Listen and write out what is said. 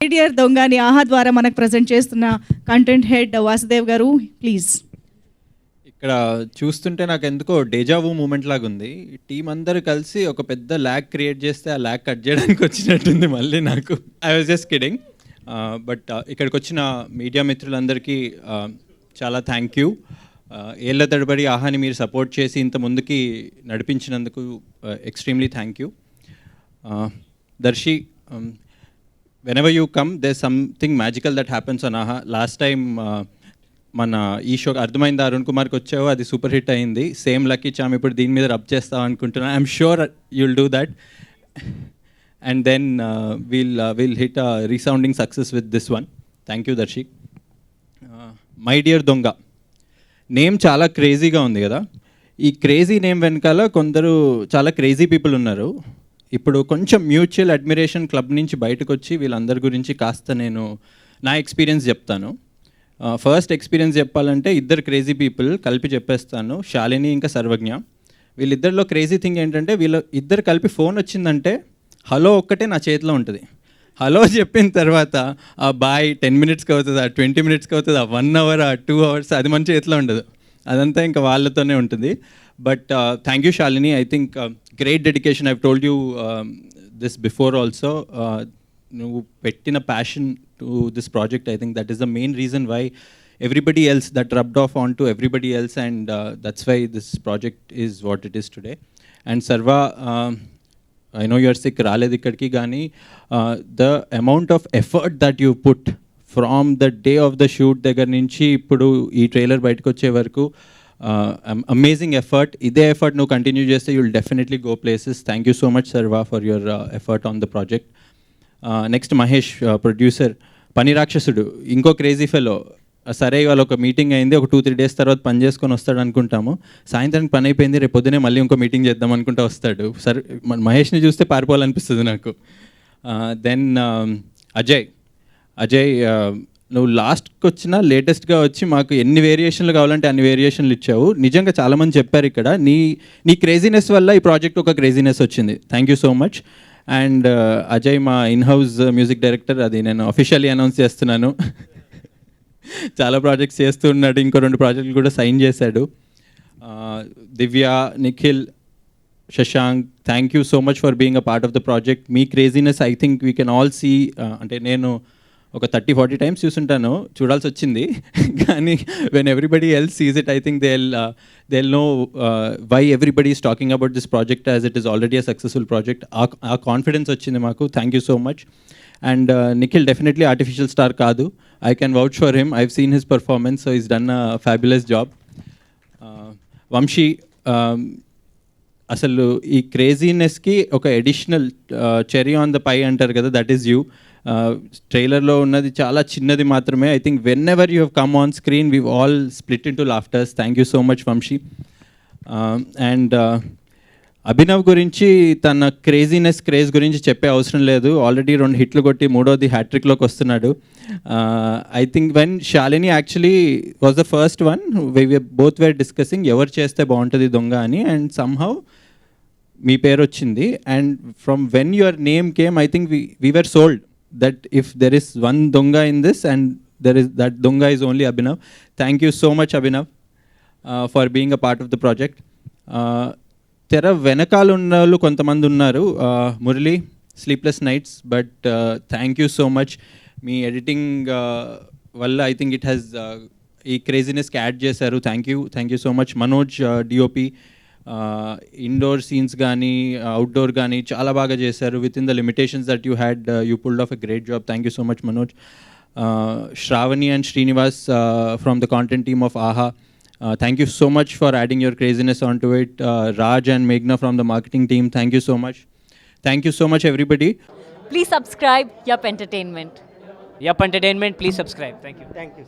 ఐడియర్ దొంగని ఆహా ద్వారా మనకు ప్రజెంట్ చేస్తున్న కంటెంట్ హెడ్ వాసుదేవ్ గారు ప్లీజ్ ఇక్కడ చూస్తుంటే నాకు ఎందుకో డేజావు మూమెంట్ లాగా ఉంది. టీం అందరూ కలిసి ఒక పెద్ద ల్యాక్ క్రియేట్ చేస్తే ఆ ల్యాక్ కట్ చేయడానికి వచ్చినట్టుంది మళ్ళీ నాకు. I was just kidding but ఇక్కడికి వచ్చిన మీడియా మిత్రులందరికీ uh, చాలా థ్యాంక్ యూ ఏళ్ళ తడబడి ఆహాని మీరు సపోర్ట్ చేసి ఇంత ముందుకి నడిపించినందుకు extremely thank you Darshi um, whenever you come they something magical that happens on Aha last time మన ఈ షో అర్థమైంది? అరుణ్ కుమార్కి వచ్చావు? అది సూపర్ హిట్ అయింది. సేమ్ లక్కీ చామ్ ఇప్పుడు దీని మీద రబ్ చేస్తావు అనుకుంటున్నాను I'm sure you'll do that and then we'll will hit resounding success with this one thank you Darshi my dear దొంగ నేమ్ చాలా క్రేజీగా ఉంది కదా. ఈ క్రేజీ నేమ్ వెనకాల కొందరు చాలా క్రేజీ పీపుల్ ఉన్నారు. ఇప్పుడు కొంచెం మ్యూచువల్ అడ్మిరేషన్ క్లబ్ నుంచి బయటకు వచ్చి వీళ్ళందరి గురించి కాస్త నేను నా ఎక్స్పీరియన్స్ చెప్తాను. ఫస్ట్ ఎక్స్పీరియన్స్ చెప్పాలంటే ఇద్దరు క్రేజీ పీపుల్ కలిపి చెప్పేస్తాను. శాలిని ఇంకా సర్వజ్ఞ. వీళ్ళిద్దరిలో క్రేజీ థింగ్ ఏంటంటే వీళ్ళ ఇద్దరు కలిపి ఫోన్ వచ్చిందంటే హలో ఒక్కటే నా చేతిలో ఉంటుంది. హలో చెప్పిన తర్వాత ఆ బాయ్ టెన్ మినిట్స్కి అవుతుంది ఆ ట్వంటీ మినిట్స్కి అవుతుంది ఆ వన్ అవర్ ఆ టూ అవర్స్ అది మన చేతిలో ఉండదు. అదంతా ఇంకా వాళ్ళతోనే ఉంటుంది. But thank you Shalini. I think great dedication I told you this before also నువ్వు పెట్టిన passion to this project I think that is the main reason why everybody else that rubbed off on to everybody else and that's why this project is what it is today and Sarva I know your sick రాలేదు ఇక్కడికి కానీ the amount of effort that you put from the day of the shoot దగ్గర నుంచి ఇప్పుడు ఈ trailer బయటకు వచ్చే వరకు Uh, అమేజింగ్ ఎఫర్ట్ ఇదే ఎఫర్ట్ నువ్వు కంటిన్యూ చేస్తే you'll definitely go places thank you so much Sarva for your effort on the project next Mahesh producer పని రాక్షసుడు ఇంకో క్రేజీ ఫెలో uh, సరే ఇవాళ ఒక మీటింగ్ అయింది ఒక టూ త్రీ డేస్ తర్వాత పని చేసుకొని వస్తాడు అనుకుంటాము. సాయంత్రానికి పని అయిపోయింది రేపు పొద్దునే మళ్ళీ ఇంకో మీటింగ్ చేద్దాం అనుకుంటా వస్తాడు. సరే మహేష్ని చూస్తే పారిపోవాలనిపిస్తుంది నాకు. దెన్ అజయ్ అజయ్ నువ్వు లాస్ట్కి వచ్చిన లేటెస్ట్గా వచ్చి మాకు ఎన్ని వేరియేషన్లు కావాలంటే అన్ని వేరియేషన్లు ఇచ్చావు. నిజంగా చాలామంది చెప్పారు ఇక్కడ నీ నీ క్రేజీనెస్ వల్ల ఈ ప్రాజెక్ట్ ఒక క్రేజీనెస్ వచ్చింది. Thank you so much and Ajay మా ఇన్ హౌస్ మ్యూజిక్ డైరెక్టర్ అది నేను అఫీషియల్లీ అనౌన్స్ చేస్తున్నాను. చాలా ప్రాజెక్ట్స్ చేస్తున్నాడు ఇంకో రెండు ప్రాజెక్టులు కూడా సైన్ చేశాడు. Uh, Divya Nikhil Shashank thank you so much for being a part of the project me craziness I think we can all see అంటే నేను ఒక థర్టీ ఫార్టీ టైమ్స్ చూసుంటాను. చూడాల్సి వచ్చింది. కానీ when everybody else sees it I think they they know why everybody is talking about this project as it is already a successful project ఆ confidence వచ్చింది మాకు. Thank you so much and Nikhil definitely artificial star కాదు. I can vouch for him I've seen his performance so is done a fabulous job Vamsi అసలు ఈ క్రేజీనెస్కి ఒక additional cherry on the pie అంటారు కదా that is you ట్రైలర్లో ఉన్నది చాలా చిన్నది మాత్రమే. I think whenever you have come on screen we all split in to laughters thank you so much Vamsi and Abhinav గురించి తన క్రేజీనెస్ క్రేజ్ గురించి చెప్పే అవసరం లేదు. ఆల్రెడీ రెండు హిట్లు కొట్టి మూడోది హ్యాట్రిక్లోకి వస్తున్నాడు. I think when Shalini actually was the first one we both were discussing ఎవరు చేస్తే బాగుంటుంది దొంగ అని అండ్ సమ్హౌ మీ పేరు వచ్చింది. And from when your name came I think we were sold that if there is one దొంగ in this and there is that దొంగ is only Abhinav thank you so much Abhinav for being a part of the project తెర వెనకాల ఉన్న వాళ్ళు కొంతమంది ఉన్నారు Murali sleepless nights but thank you so much me editing వల్ల I think it has ఈ క్రేజీనెస్కి యాడ్ చేశారు. Thank you thank you so much Manoj DOP indoor scenes కానీ అవుట్డోర్ కానీ చాలా బాగా చేశారు. Within the limitations that you had you pulled off a great job thank you so much Manoj Shravani and Srinivas from the content team of Aha thank you so much for adding your craziness on to it Raj and మేఘ్నా from the marketing team thank you so much thank you so much everybody please subscribe yup entertainment yup entertainment please subscribe thank you thank you